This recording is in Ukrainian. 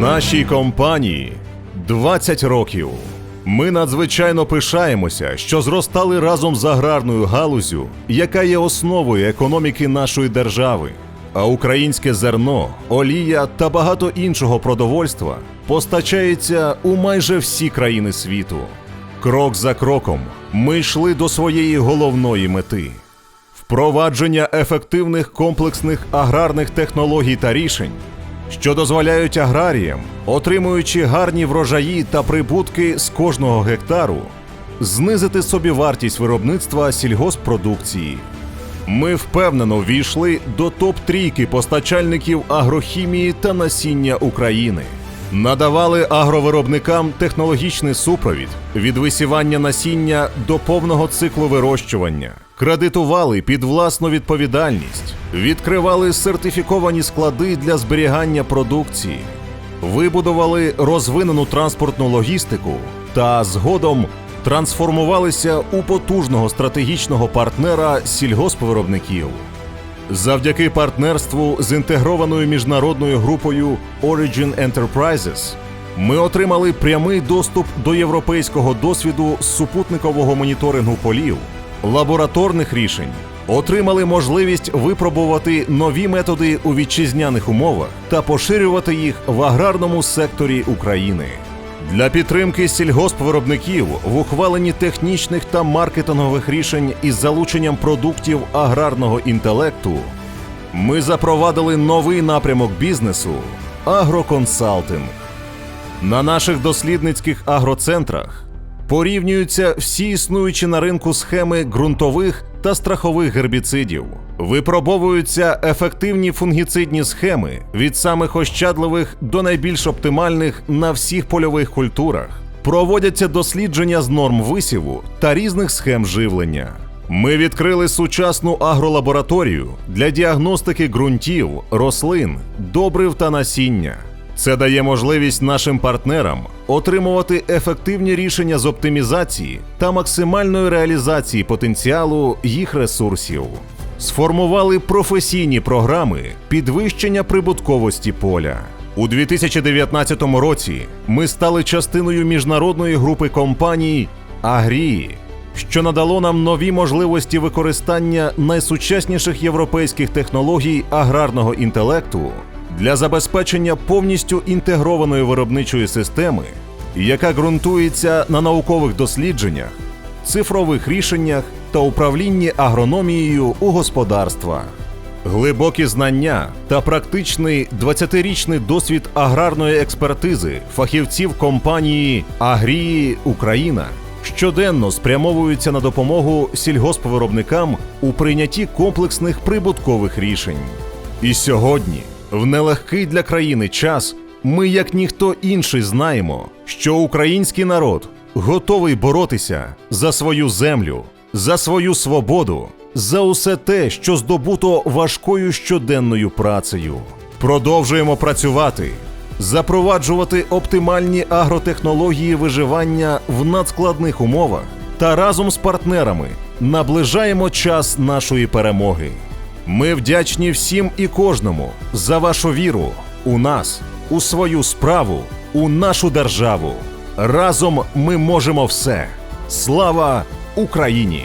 Нашій компанії 20 років. Ми надзвичайно пишаємося, що зростали разом з аграрною галузю, яка є основою економіки нашої держави. А українське зерно, олія та багато іншого продовольства постачається у майже всі країни світу. Крок за кроком ми йшли до своєї головної мети впровадження ефективних комплексних аграрних технологій та рішень, що дозволяють аграріям, отримуючи гарні врожаї та прибутки з кожного гектару, знизити собівартість виробництва сільгоспродукції. Ми впевнено війшли до топ-трійки постачальників агрохімії та насіння України. Надавали агровиробникам технологічний супровід від висівання насіння до повного циклу вирощування, кредитували під власну відповідальність, відкривали сертифіковані склади для зберігання продукції, вибудували розвинену транспортну логістику та згодом трансформувалися у потужного стратегічного партнера сільгоспвиробників. Завдяки партнерству з інтегрованою міжнародною групою Origin Enterprises ми отримали прямий доступ до європейського досвіду супутникового моніторингу полів, лабораторних рішень, отримали можливість випробувати нові методи у вітчизняних умовах та поширювати їх в аграрному секторі України. Для підтримки сільгоспвиробників в ухваленні технічних та маркетингових рішень із залученням продуктів аграрного інтелекту ми запровадили новий напрямок бізнесу агроконсалтинг. На наших дослідницьких агроцентрах порівнюються всі існуючі на ринку схеми ґрунтових та страхових гербіцидів. Випробовуються ефективні фунгіцидні схеми від самих ощадливих до найбільш оптимальних на всіх польових культурах. Проводяться дослідження з норм висіву та різних схем живлення. Ми відкрили сучасну агролабораторію для діагностики ґрунтів, рослин, добрив та насіння. Це дає можливість нашим партнерам отримувати ефективні рішення з оптимізації та максимальної реалізації потенціалу їх ресурсів. Сформували професійні програми підвищення прибутковості поля. У 2019 році ми стали частиною міжнародної групи компаній Агрії, що надало нам нові можливості використання найсучасніших європейських технологій аграрного інтелекту для забезпечення повністю інтегрованої виробничої системи, яка ґрунтується на наукових дослідженнях, цифрових рішеннях та управлінні агрономією у господарствах. Глибокі знання та практичний 20-річний досвід аграрної експертизи фахівців компанії Агрії Україна щоденно спрямовуються на допомогу сільгоспвиробникам у прийнятті комплексних прибуткових рішень. І сьогодні, в нелегкий для країни час, ми, як ніхто інший, знаємо, що український народ готовий боротися за свою землю, за свою свободу, за усе те, що здобуто важкою щоденною працею. Продовжуємо працювати, запроваджувати оптимальні агротехнології виживання в надскладних умовах та разом з партнерами наближаємо час нашої перемоги. Ми вдячні всім і кожному за вашу віру у нас, у свою справу, у нашу державу. Разом ми можемо все. Слава Україні!